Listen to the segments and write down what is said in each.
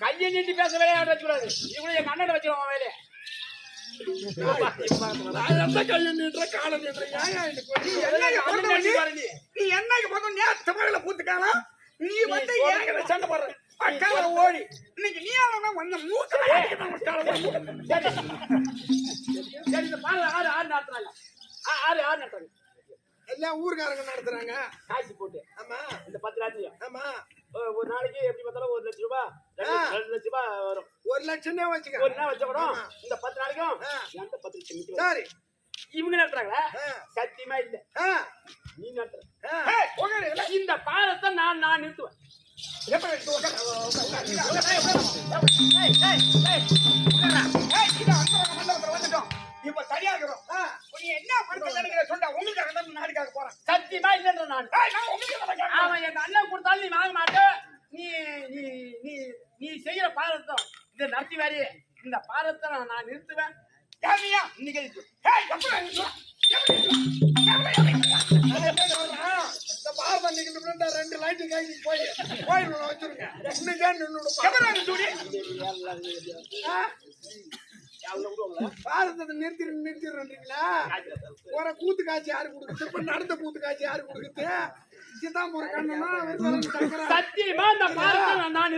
கையை நீட்டி பேச வேலையை வச்சுக்கூடாது இவனும் எங்க அண்ணன் வச்சுருவான் வேலையை. நான் எந்த கையை நீட்டுற காலை நீட்டுற நீ என்னைக்கு அண்ணன் பிறந்தவன் நீ? என்னைக்கு பிறந்த நேத்து மகளை பூத்துக்கானா நீ வந்து ஏங்கிற சண்டை போடுற அக்கால ஓடி இன்னைக்கு நீ அவன வந்த மூக்கல அடிக்கணும் சரி இந்த பாரு ஆறு ஆறு நடத்துறாங்க ஆ- ஆறு ஆறு நடத்துறாங்க எல்லாம் ஊர்க்காரங்க நடத்துறாங்க காசு போட்டு ஆமா இந்த பத்து ராத்திரியும் ஆமா ஒரு- நாளைக்கு எப்படி பார்த்தாலும் ஒரு லட்சம் ரூபாய் ரெண்டு- ஆ. ரூபாய் வரும் ஒரு லட்சம் தான் வச்சுக்க ஒரு நாள் வச்ச கூட. இந்த பத்து நாளைக்கும் ஆ. எந்த பத்து லட்சம். சரி இவங்க நடத்துறாங்களா ஆ. சத்தியமா இல்ல ஆ நீ நடத்துற. இந்த பாலத்தை நான் நான் நிறுத்துவேன். இப்ப தனியா இருக்கிறோம். ஆ, நீ என்ன. உங்களுக்காக தான் நான் நாட்டுக்காக போறேன். சத்தியமா இல்லைன்ற நான். அவன் எங்க அண்ணன் கொடுத்தாலும் நீ வாங்க மாட்ட நீ நீ நீ நீ செய்யற பாரதம் இந்த நடத்தி வாரி இந்த பாரதத்தை நான் நான் நிறுத்துவேன். ஏமியா? இன்னைக்கு இந்த பாரதம் ரெண்டு லைட்டு கைக்கு போய் கோயிலுக்குள்ள வச்சிருங்க. பாரதத்தை நிறுத்தி நிறுத்திடுறீங்களா ஒரு கூத்து காட்சி யாரு கொடுக்குது இப்ப நடந்த கூத்து காட்சி யாரு கொடுக்குது சித்தாம்பூர கண்ணனா. சத்தியமா இந்த பாரதத்தை நான் நான்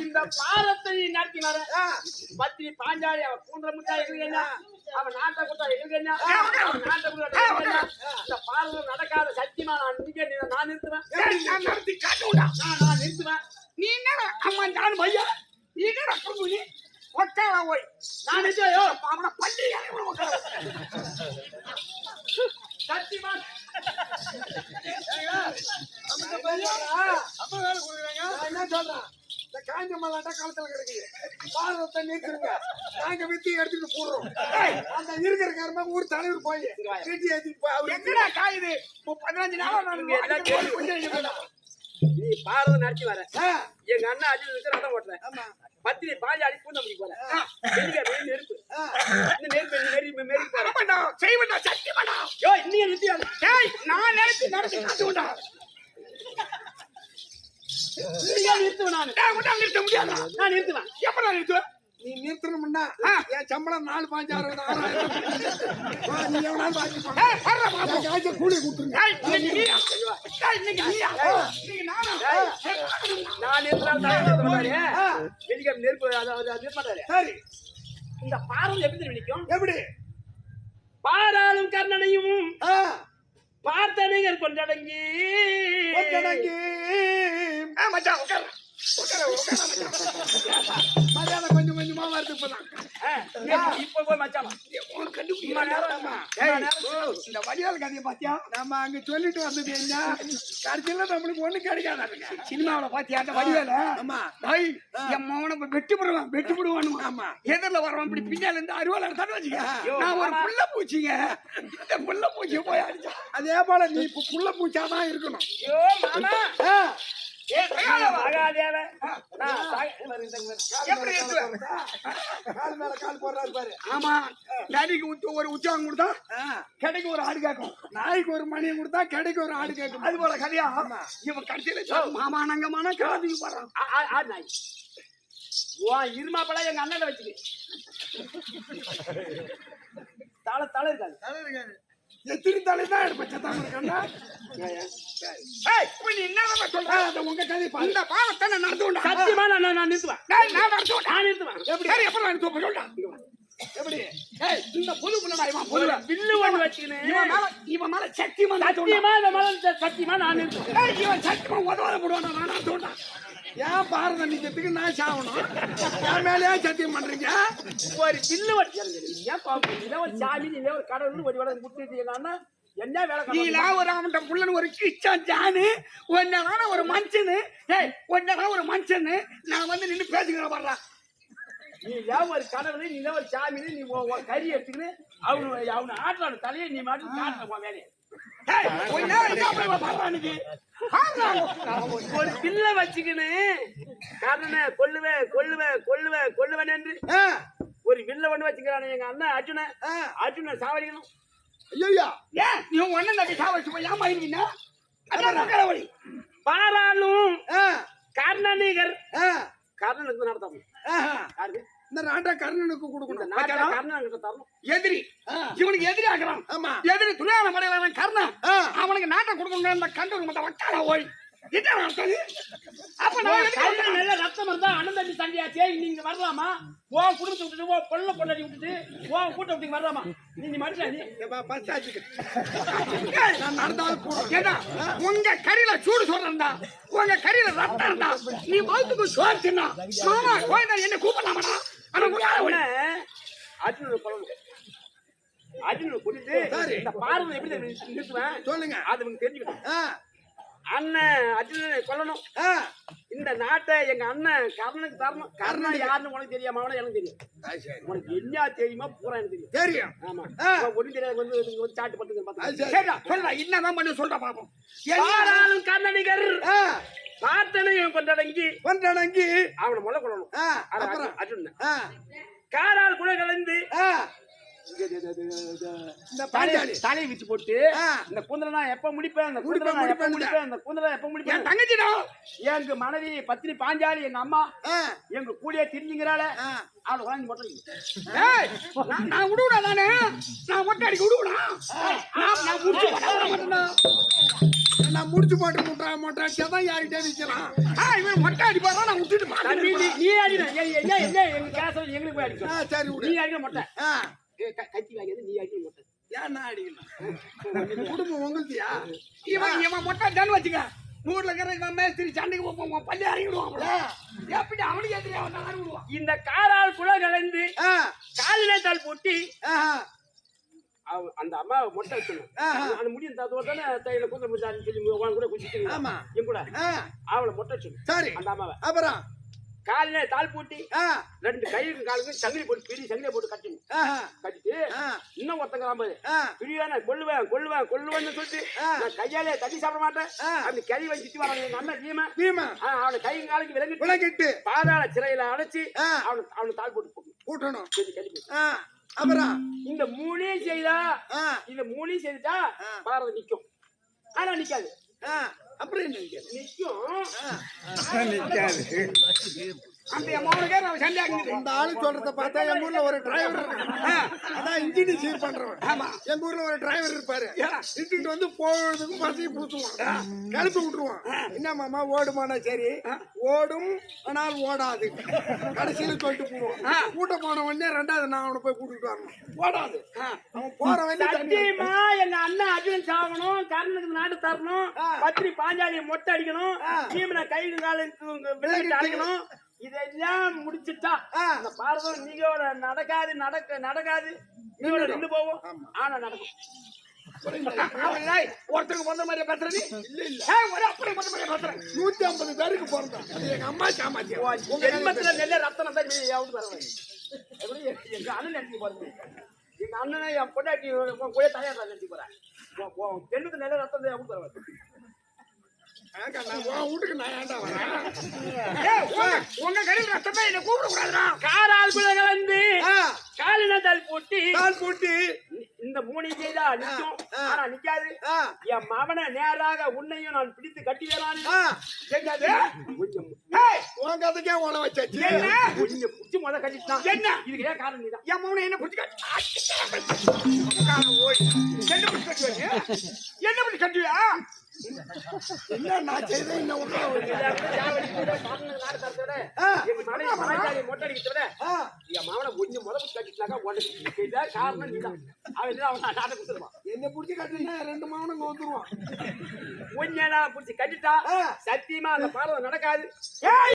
இந்த பாரத்தை நீ நடத்தி வர. ஆ, பத்திரி பாஞ்சாலி அவன் கூன்ற முட்டா என்ன அவன் நாட்டை கொடுத்தா என்ன அவன் நாட்டை கொடுத்தா என்ன இந்த பாரதம் நடக்காத சத்தியமா நான் இன்னைக்கே நீ- நான் நிறுத்துவேன். நான் நடத்தி காட்டுவேன்டா. நான் நிறுத்துவேன். நீ என்னடா அம்மா நான் பையா நீ என்னடா ஒட்டாளா போய் நான் அவனை பள்ளி சத்தியமா? என்ன சொல்றேன்? இந்த காஞ்ச மல்லாட்டா களத்துல கிடக்குது. பாரதத்தை நிறுத்துருங்க நாங்க வித்தி எடுத்துட்டு போடுறோம். அந்த இருக்கிற காரமா ஊர் தலைவர் போய் வீட்டு ஏத்திட்டு போய் அவர் எங்கடா காயுது? பதினஞ்சு நாளா நான் நீ பாரதம் நடத்தி வர எங்க அண்ணன் அஜித் இருக்கு ரதம் ஓட்டுறேன் ஆமா. பத்திரி பாஞ்சாலி பூந்தமல்லி போற வெளியே வெளியே நெருப்பு. இந்த நெருப்பு நெருப்பு மேரி போற ஆமாண்டா, செய்வேன்டா, சத்தியமாடா. யோ இன்னைக்கு நிறுத்தி ஏய், நான் நினைச்சு நடத்தி காட்டுவேன்டா. நிறுத்துவேன் நான்? நிறுத்த முடியாதா? நான் நிறுத்துவேன். எப்படா நிறுத்துவ? நீ நிறுத்தணும்னா என் சம்பளம் நாலு பாஞ்சு அறுபது ஆறாயிரம் வா, நீ எவனாலும். என் காய்ச்சல் கூலி கொடுத்துருங்க. நானா? ஏய், நான் நிறுத்தினால் தான் நிறுத்த மாட்டாரு. ஆ. வெள்ளிக்கிழமை நெருப்பு அது அவர் அது. சரி இந்த பாரம் எப்படி நிக்கும் எப்படி பாராளும் கர்ணனையும் பார்த்தனைகள் கொண்டடங்கி. ஆ, மச்சான், உட்காரு. உட்காரு, உட்காரு, மச்சான். மரியாதை கொஞ்சம் கொஞ்சமா வருது இப்பதான். இப்ப- போய் நேரம் இந்த வடிவால் கதையை பாத்தியா? நம்ம அங்க சொல்லிட்டு வந்தது என்ன? கடைசியில நம்மளுக்கு ஒண்ணு கிடைக்காதானுங்க சினிமாவில பாத்தியா அந்த வடிவேல? ஆமா. டேய் என் மகனை இப்ப வெட்டி போடுவானு ஆமா. எதிரில வரவன் இப்படி பின்னால இருந்து அருவாள் எடுத்தான்னு வச்சுக்க. நான் ஒரு புள்ள பூச்சிங்க. இந்த புள்ள பூச்சியை போய் அடிச்சா. அதே போல நீ இப்ப புள்ள பூச்சாதான் இருக்கணும். ஆமா. நரிக்கு ஒரு உற்சாகம் கொடுத்தா கிடைக்கு ஒரு ஆடு கேட்கும் நாய்க்கு ஒரு மணியை கொடுத்தா கிடைக்கு ஒரு ஆடு கேட்கும் அது போல கதையா? இவன் கடைசியில சொல்ல, மாமா நங்கமான காதுக்கு போடுறான் ஆ- ஆ- ஆ நாய். உன் இருமாப்பழம் எங்க அண்ணன் வச்சுக்கு. தலை தலை இருக்காது. தலை தான் எடுப்பேன் சத்தாம அந்த உங்க கதை. இந்த பாவத்தை நான் விட்டா சத்தியமா நான் நான் நான் நிறுத்துவேன். நான் நிறுத்துவேன். எப்படி சரி எப்ப நான் சொல்றா. எப்படி? ஏய் இந்த புது புள்ளடா இவன் புது ஒரு வில்லு ஒண்ணு வச்சுக்கின்னு இவன் மேல இவன் மேல சத்தியமா நான் தோண்டா. சத்தியமா இந்த மலை சத்தியமா நான் இருக்கேன். ஏய் இவன் சத்தியமா உதவ போடுவானா நான் தோண்டா. ஏன் பாரத நிக்கிறதுக்கு நான் சாவணும்? என் சத்தியம் பண்றீங்க? ஒரு வில்லு வச்சு ஏன் பாப்போம் ஒரு சாமி இதே ஒரு கடவுள் ஒரு வேலை முட்டு எங்கன்னா என்ன வேலை நீ கடவுள்? ஒரு அவன்கிட்ட புள்ளன்னு ஒரு கிச்சான் ஜானு ஒன்னதான ஒரு மனுஷனு. ஏய் ஒன்னதான் ஒரு மனுஷனு. நான் வந்து நின்னு பேசிக்கிறேன் வர்றேன் நீ ஏன் ஒரு கடவுள் நீ ஒரு சாமி நீ கறி எடுத்துக்கின்னு அவனு அவனு ஆட்டோட தலையை நீ மாட்டு காட்டுற உன் வேலையை ஒரு பிள்ளை வச்சுக்கின்னு காரண கொல்லுவேன் கொல்லுவேன் கொல்லுவேன் கொல்லுவேன் என்று ஒரு வில்ல ஒண்ணு வச்சுக்கிறானே எங்க அண்ணன் அர்ஜுன. அர்ஜுன சாவடிக்கணும். ஐயா ஏன் நீ ஒன்னு தம்பி சாவச்சு போய் அதான் மக்களவழி பாராளும் கர்ணனிகர் கர்ணனுக்கு நடத்தணும். யாருக்கு? இந்த நாட்டை கர்ணனுக்கு கொடுக்கணும். எதிரி. இவனுக்கு எதிரி ஆகிறான் ஆமா. எதிரி துணியான முறையில கர்ணன். அவனுக்கு நாட்டை கொடுக்கணும் அந்த கண்டூர் மத்த வக்கால ஓய். நல்ல ரத்தம் இருந்தா அண்ணன் தம்பி சண்டையாச்சே நீங்க வரலாமா? ஓ குடும்பத்தை விட்டுட்டு ஓ பொண்ணு பொண்ணாடி விட்டுட்டு ஓ கூட்ட விட்டு வரலாமா? நீ நீ மட்டும் நீ. ஏய், நான் நடந்தாலும் போடுறேன். ஏண்டா, உங்க கறியில சூடு சொல்றா உங்க கறியில ரத்தம் இருந்தா நீ வகுத்துக்கு சோறு தின்னா மாமா கோயில என்ன கூப்பிடலாமடா? ஆனா உள்ளார ஓடி. அர்ஜுனனை கொல்லணும். அர்ஜுனனை கொண்டுட்டு இந்த பார்வை எப்படி நிறுத்துவேன்? சொல்லுங்க. அது தெரிஞ்சுக்கணும். ஆ, அண்ணன் அர்ஜுனனை கொல்லணும். இந்த நாட்டை எங்க அண்ணன் கர்ணனுக்கு தரணும். கர்ணன் யாருன்னு உனக்கு தெரியாம அவனை எனக்கு தெரியும். உனக்கு என்ன தெரியுமா பூரா எனக்கு தெரியும். தெரியும். ஆமா. ஒண்ணு தெரியாது வந்து வந்து சாட்டு. சரிடா சொல்றா என்னதான் பண்ணி சொல்ற பாப்போம். யாராலும் கர்ணனிகர் பார்த்தனையும் கொண்டடங்கி ஒன்றடங்கி அவனை முளை கொள்ளணும் அர்ஜுன் காரால் கூட கலந்து. இந்த தலையை வச்சு போட்டு. இந்த குந்தலை நான் எப்ப முடிப்பேன்? இந்த குந்தலை நான் எப்ப முடிப்பேன். இந்த குந்தலை எப்ப என் முடிப்பேன் தங்கச்சிடா. எங்க மனைவி பத்தினி பாஞ்சாலி எங்க அம்மா எங்க கூடிய திரிஞ்சுங்கிறாள ஆ. அவளை வாங்கி ஏய் நான் விடுவிடா நானு? நான் மொட்டை அடிக்க விடுவிடா நான் முடிச்சு நான் முடிச்சு போட்டு முட்டா முட்டா தான் யார்கிட்ட நிக்கலாம். ஆ இவன் மொட்டை அடிப்பாரா நான் விட்டுட்டு நீ அடிக்கணும் எங்களுக்கு சரி நீ விடு அடிக்க மாட்டேன் ஆ, கத்தி வாங்கியது நீ அடிக்க மாட்டேன் ஏன் நான் அடிக்கலாம் குடும்பம் உங்களுதியா இவன் இவன் மொட்டை தான் வச்சுக்க. நூறுல இருக்கிற மேஸ்திரி சண்டைக்கு போப்போம் பள்ளி அறிவிடுவான் எப்படி அவனுக்கு எதிரி அவன் அறிவிடுவான் இந்த காரால் குல கலந்து தாள் போட்டி ஆஹா, அவ- அந்த அம்மா மொட்டை ஆஹா. அந்த முடியும். தத்தோட தானே தையில முடிச்சாருன்னு சொல்லி உன் கூட குச்சிட்டு ஆமா. என் கூட. அவளை மொட்டை வச்சணும் சரி. அந்த அம்மாவை. அப்புறம்? காலிலே தாள் போட்டி ரெண்டு கைக்கு காலுக்கு சங்கிலி போட்டு பெரிய சங்கிலியை போட்டு கட்டணும் கட்டிட்டு இன்னும் ஒருத்தங்க பாரு. ஆ, பிரியாணி கொல்லுவேன் கொல்லுவேன் கொல்லுவேன்னு சொல்லிட்டு ஆ. நான் கையாலே தட்டி சாப்பிட மாட்டேன். ஆ. அப்படி கிளி வச்சுட்டு வரான் எங்க அண்ணன் பீமா பீமா அவனை கையும் காலுக்கு விலங்கிட்டு விளக்கிட்டு பாதாள சிறையில அடைச்சு ஆ. அவனை அவனை தாள் போட்டு கூட்டணும் போடு. ஆ, அப்புறம்? இந்த மூணையும் செய்தா இந்த மூணையும் செய்துட்டா. பாரதம் நிக்கும். ஆனா நிக்காது. அப்புறம் என்ன? நிக்கும் அந்த என் மகனுக்கே நான் சண்டை ஆகிட்டு இந்த ஆளு சொல்றத பார்த்தா எங்க ஊர்ல ஒரு டிரைவர் அதான் இன்ஜின் சீர் பண்றவன். ஆமா. எங்க ஊர்ல ஒரு டிரைவர் இருப்பாரு. இட்டுட்டு வந்து போறதுக்கும் பசங்க கொடுத்துருவான் கிளப்பி விட்டுருவான். என்ன மாமா ஓடுமானா சரி? ஓடும் ஆனால் ஓடாது. கடைசியில சொல்லிட்டு போடுவான். கூட்ட போன உடனே ரெண்டாவது நான் அவனை போய் கூட்டிட்டு வரணும். ஓடாது. அவன் போற சத்தியமா எங்க அண்ணன் அர்ஜுனன் சாகணும் கர்ணனுக்கு நாடு தரணும் பத்திரி பாஞ்சாலியை மொட்டை அடிக்கணும் பீமனை கைது காலுக்கு விலங்கிட்டு அடிக்கணும். இதெல்லாம் முடிச்சுட்டா. அந்த பாரதம் நீங்களோட நடக்காது நடக்க நடக்காது. நீங்களோட நின்று போவோம். ஆனா நடக்கும். ஒருத்தருக்கு வந்த மாதிரி பேசுறது? இல்ல இல்ல. ஒரு அப்படி வந்த மாதிரி பேசுறேன் நூத்தி ஐம்பது பேருக்கு பிறந்தான் எங்க அம்மா சாமாத்தியம். உங்க ஜென்மத்துல நெல்ல ரத்தனம் தான் தரவேன் எப்படி? எங்க அண்ணன் நினைச்சு பாருங்க எங்க அண்ணனை என் பொண்டாட்டி கூட தயார் நினைச்சு போறேன் ஜென்மத்துல நெல்ல ரத்தம் தான் எவ்வளவு தருவேன் ஏங்க, நான் உன் வீட்டுக்கு நான் ஏன்டா வரேன் ஏய், உங்க- கடையில் ரத்தமே என்ன கூப்பிட கூடாதுடா காரால் குள்ள கலந்து காலினத்தால் போட்டி கால் போட்டு இந்த மூணு செய்தா நிக்கும் ஆ. ஆனா நிக்காது என் மகனை நேராக உன்னையும் நான் பிடித்து என்னது கொஞ்சம் உன் கதைக்கே உன வச்சாச்சு என்ன கொஞ்சம் புடிச்சு முத கட்டிட்டான் என்ன? இதுக்கு ஏன் காரணம் நீதான் என் என்ன பிடிச்சி கட்டு என்ன பிடிச்சி என்ன பிடிச்சி கட்டுவியா என்ன நான் செய்தேன் இன்னும் உட்கார வைக்க. இதை வந்து ஜாவடி கூட பாட்டுல நாடு தரத்தை விட, ஆ. எங்க மனைவி மலைச்சாரியை மொட்டை அடிக்கிறதை விட, ஆ, என் மகனை கொஞ்சம் முதல்ல கட்டிட்டாக்கா உடனே இதான் காரணம் நீதான். அவன் இல்லைன்னா அவன் நாட்டை கொடுத்துருவான். என்னை பிடிச்சி கட்டினா ரெண்டு மாவனுங்க வந்துருவான் கொஞ்சம் பிடிச்சி கட்டிட்டா. சத்தியமா அந்த பார்வை நடக்காது